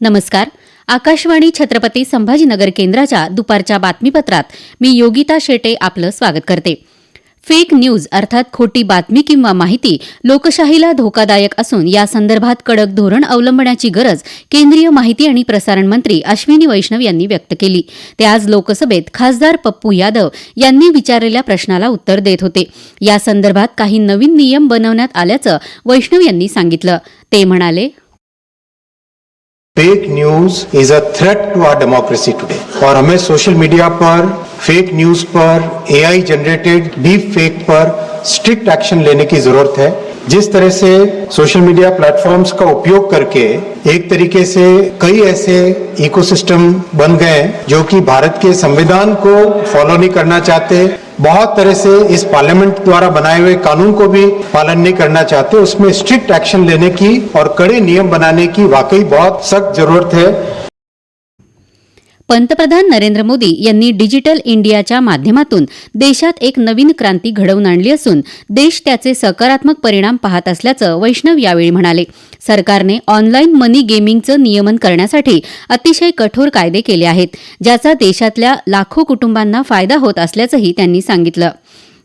नमस्कार. आकाशवाणी छत्रपती संभाजीनगर केंद्राच्या दुपारच्या बातमीपत्रात मी योगिता शेटे आपलं स्वागत करते. फेक न्यूज अर्थात खोटी बातमी किंवा माहिती लोकशाहीला धोकादायक असून या संदर्भात कडक धोरण अवलंबण्याची गरज केंद्रीय माहिती आणि प्रसारण मंत्री अश्विनी वैष्णव यांनी व्यक्त केली. ते आज लोकसभेत खासदार पप्पू यादव यांनी विचारलेल्या प्रश्नाला उत्तर देत होते. या संदर्भात काही नवीन नियम बनवण्यात आल्याचं वैष्णव यांनी सांगितलं. ते म्हणाले fake news is a threat to our democracy today और हमें सोशल मीडिया पर फेक न्यूज़ पर एआई जनरेटेड डीप फेक पर स्ट्रिक्ट एक्शन लेने की ज़रूरत है। जिस तरह से सोशल मीडिया प्लेटफॉर्म्स का उपयोग करके एक तरीके से कई ऐसे इकोसिस्टम बन गए जो कि भारत के संविधान को फॉलो नहीं करना चाहते बहुत तरह से इस पार्लियामेंट द्वारा बनाए हुए कानून को भी पालन नहीं करना चाहते उसमें स्ट्रिक्ट एक्शन लेने की और कड़े नियम बनाने की वाकई बहुत सख्त जरूरत है। पंतप्रधान नरेंद्र मोदी यांनी डिजिटल इंडियाच्या माध्यमातून देशात एक नवीन क्रांती घडवून आणली असून देश त्याचे सकारात्मक परिणाम पाहत असल्याचं वैष्णव यावेळी म्हणाले. सरकारने ऑनलाईन मनी गेमिंगचं नियमन करण्यासाठी अतिशय कठोर कायदे केले आहेत ज्याचा देशातल्या लाखो कुटुंबांना फायदा होत असल्याचंही त्यांनी सांगितलं.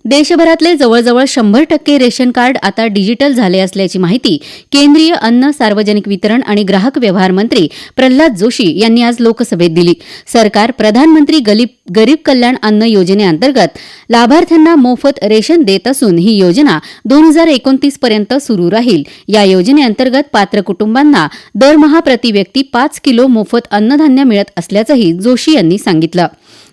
देशभरातले जवळजवळ शंभर टक्के रेशन कार्ड आता डिजिटल झाले असल्याची माहिती केंद्रीय अन्न सार्वजनिक वितरण आणि ग्राहक व्यवहार मंत्री प्रल्हाद जोशी यांनी आज लोकसभेत दिली. सरकार प्रधानमंत्री गरीब गरीब कल्याण अन्न योजनेअंतर्गत लाभार्थ्यांना मोफत रेशन देत असून ही योजना दोन हजार एकोणतीस पर्यंत सुरू राहील. या योजनेअंतर्गत पात्र कुटुंबांना दरमहा प्रति व्यक्ती पाच किलो मोफत अन्नधान्य मिळत असल्याचंही जोशी यांनी सांगितलं.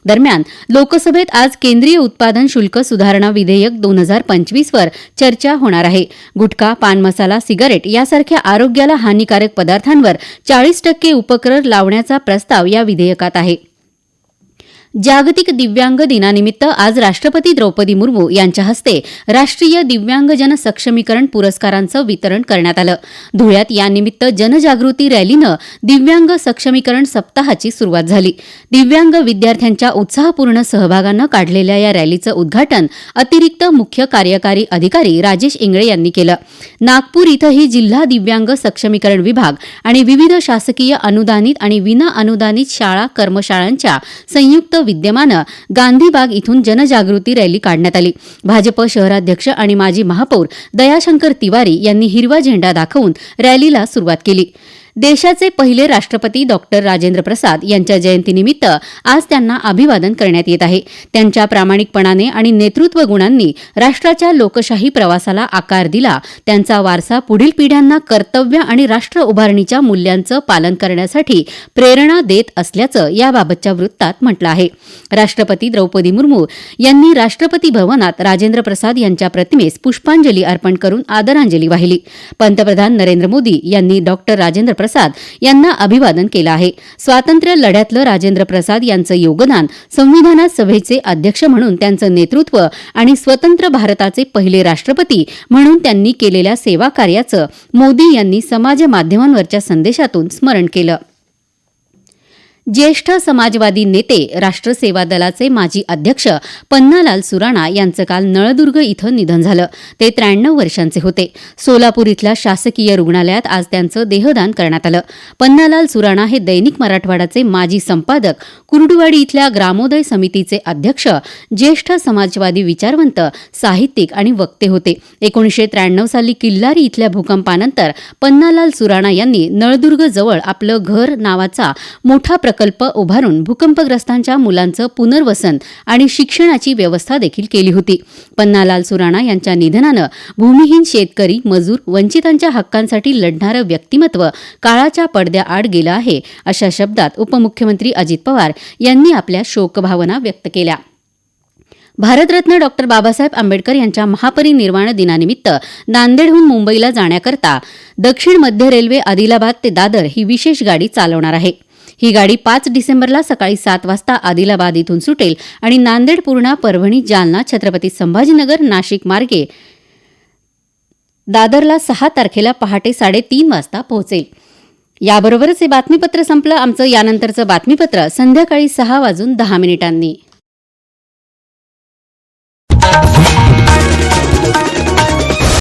दरम्यान लोकसभेत आज केंद्रीय उत्पादन शुल्क सुधारणा विधेयक दोन हजार पंचवीसवर चर्चा होणार आहे. गुटखा पान मसाला सिगारेट यासारख्या आरोग्याला हानिकारक पदार्थांवर चाळीस टक्के उपकर लावण्याचा प्रस्ताव या विधेयकात आहे. जागतिक दिव्यांग दिनानिमित्त आज राष्ट्रपती द्रौपदी मुर्मू यांच्या हस्ते राष्ट्रीय दिव्यांगजन सक्षमीकरण पुरस्कारांचं वितरण करण्यात आलं. धुळ्यात यानिमित्त जनजागृती रॅलीनं दिव्यांग सक्षमीकरण सप्ताहाची सुरुवात झाली. दिव्यांग विद्यार्थ्यांच्या उत्साहपूर्ण सहभागानं काढलेल्या या रॅलीचं उद्घाटन अतिरिक्त मुख्य कार्यकारी अधिकारी राजेश इंगळे यांनी केलं. नागपूर इथंही जिल्हा दिव्यांग सक्षमीकरण विभाग आणि विविध शासकीय अनुदानित आणि विना अनुदानित शाळा कर्मशाळांच्या संयुक्त विद्यमानं गांधीबाग इथून जनजागृती रॅली काढण्यात आली. भाजप शहराध्यक्ष आणि माजी महापौर दयाशंकर तिवारी यांनी हिरवा झेंडा दाखवून रॅलीला सुरुवात केली. देशाचे पहिले राष्ट्रपती डॉक्टर राजेंद्र प्रसाद यांच्या जयंतीनिमित्त आज त्यांना अभिवादन करण्यात येत आहे. त्यांच्या प्रामाणिकपणाने आणि नेतृत्व गुणांनी राष्ट्राच्या लोकशाही प्रवासाला आकार दिला. त्यांचा वारसा पुढील पिढ्यांना कर्तव्य आणि राष्ट्र उभारणीच्या मूल्यांचं पालन करण्यासाठी प्रेरणा देत असल्याचं याबाबतच्या वृत्तात म्हटलं आहे. राष्ट्रपती द्रौपदी मुर्मू यांनी राष्ट्रपती भवनात राजेंद्र प्रसाद यांच्या प्रतिमेस पुष्पांजली अर्पण करून आदरांजली वाहिली. पंतप्रधान नरेंद्र मोदी यांनी डॉक्टर राजेंद्र प्रसाद यांना अभिवादन केलं आहे. स्वातंत्र्य लढ्यातलं राजेंद्र प्रसाद यांचं योगदान संविधानात सभेचे अध्यक्ष म्हणून त्यांचं नेतृत्व आणि स्वतंत्र भारताचे पहिले राष्ट्रपती म्हणून त्यांनी केलेल्या सेवाकार्याचं मोदी यांनी समाज माध्यमांवरच्या संदेशातून स्मरण केलं. ज्येष्ठ समाजवादी नेते राष्ट्र सेवा दलाचे माजी अध्यक्ष पन्नालाल सुराणा यांचं काल नळदुर्ग इथं निधन झालं. ते त्र्याण्णव वर्षांचे होते. सोलापूर इथल्या शासकीय रुग्णालयात आज त्यांचं देहदान करण्यात आलं. पन्नालाल सुराणा हे दैनिक मराठवाडाचे माजी संपादक कुर्डुवाडी इथल्या ग्रामोदय समितीचे अध्यक्ष ज्येष्ठ समाजवादी विचारवंत साहित्यिक आणि वक्ते होते. एकोणीसशे त्र्याण्णव साली किल्लारी इथल्या भूकंपानंतर पन्नालाल सुराणा यांनी नळदुर्ग जवळ आपलं घर नावाचा मोठा प्रकल्प उभारून भूकंपग्रस्तांच्या मुलांचं पुनर्वसन आणि शिक्षणाची व्यवस्था देखील केली होती. पन्नालाल सुराणा यांच्या निधनानं भूमिहीन शेतकरी मजूर वंचितांच्या हक्कांसाठी लढणारं व्यक्तिमत्व काळाच्या पडद्याआड गेलं आहे अशा शब्दात उपमुख्यमंत्री अजित पवार यांनी आपल्या शोकभावना व्यक्त केल्या. भारतरत्न डॉक्टर बाबासाहेब आंबेडकर यांच्या महापरिनिर्वाण दिनानिमित्त नांदेडहून मुंबईला जाण्याकरता दक्षिण मध्य रेल्वे आदिलाबाद ते दादर ही विशेष गाडी चालवणार आहे. ही गाडी पाच डिसेंबरला सकाळी सात वाजता आदिलाबाद इथून सुटेल आणि नांदेड पूर्णा परभणी जालना छत्रपती संभाजीनगर नाशिक मार्गे दादरला सहा तारखेला पहाटे साडेतीन वाजता पोहोचेल. याबरोबरच हे बातमीपत्र संपलं. आमचं यानंतरचं बातमीपत्र संध्याकाळी सहा वाजून दहा मिनिटांनी.